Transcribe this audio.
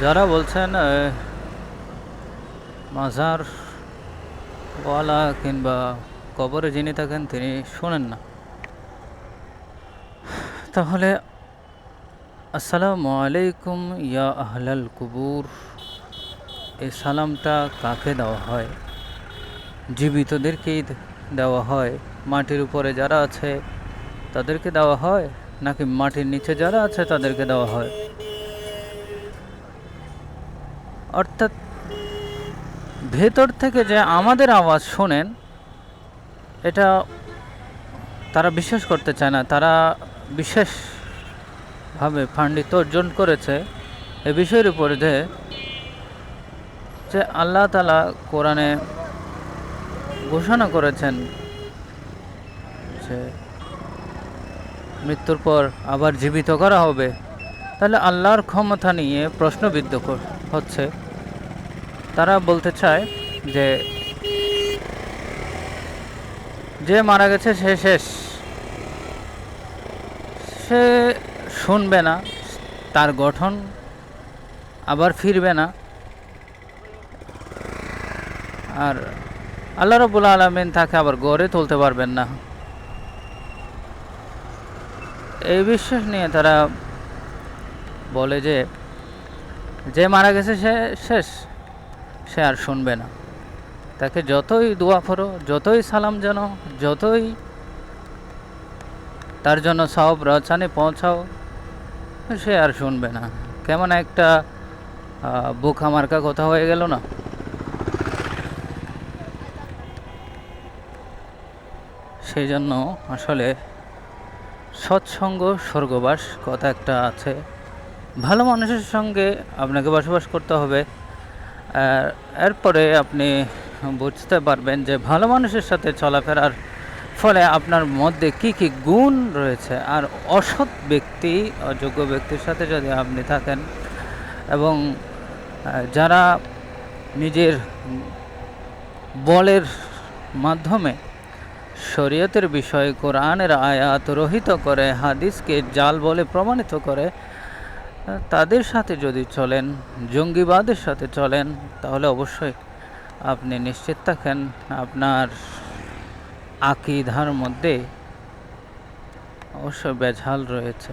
যারা বলছেন এ, মাজার ওয়ালা কিংবা কবরে যিনি থাকেন তিনি শোনেন না। তাহলে আসসালামু আলাইকুম ইয়া আহলাল কুবুর। এই সালামটা কাকে দেওয়া হয়? জীবিতদেরকেই দেওয়া হয়? মাটির উপরে যারা আছে তাদেরকে দেওয়া হয়? নাকি মাটির নিচে যারা আছে তাদেরকে দেওয়া হয়? অর্থাৎ ভেতর থেকে যে আমাদের আওয়াজ শোনেন, এটা তারা বিশ্বাস করতে চায় না। তারা বিশেষভাবে পাণ্ডিত্য অর্জন করেছে এ বিষয়ের উপরে যে যে আল্লাহ তালা কোরআনে ঘোষণা করেছেন যে মৃত্যুর পর আবার জীবিত করা হবে। তাহলে আল্লাহর ক্ষমতা নিয়ে প্রশ্নবিদ্ধ কর- হচ্ছে। তারা বলতে চায় যে যে মারা গেছে সে শেষ। সে শুনবে না, তার গঠন আবার ফিরবে না। আর আল্লাহ রবুল আলমিন তাকে আবার গড়ে তুলতে পারবেন না। এই বিশ্বাস নিয়ে তারা বলে যে যে মারা গেছে সে শেষ। সে আর শুনবে না। তাকে যতই দোয়া করো, যতই সালাম জানো যতই তার জন্য সব রচানে পৌঁছাও, সে আর শুনবে না। কেমন একটা বোকা মার্কা কথা হয়ে গেল না? সেই জন্য আসলে সৎসঙ্গ, স্বর্গবাস কথা একটা আছে। ভালো মানুষের সঙ্গে আপনাকে বসবাস করতে হবে। এরপরে আপনি বুঝতে পারবেন যে ভালো মানুষের সাথে চলাফেরার ফলে আপনার মধ্যে কি কি গুণ রয়েছে। আর অসৎ ব্যক্তি, অযোগ্য ব্যক্তির সাথে যদি আপনি থাকেন এবং যারা নিজের বলের মাধ্যমে শরীয়তের বিষয় কোরআনের আয়াত রহিত করে, হাদিসকে জাল বলে প্রমাণিত করে তাদের সাথে যদি চলেন, জঙ্গিবাদের সাথে চলেন, তাহলে অবশ্যই আপনি নিশ্চিত থাকেন আপনার আকিধার মধ্যে অবশ্যই বেঝাল রয়েছে।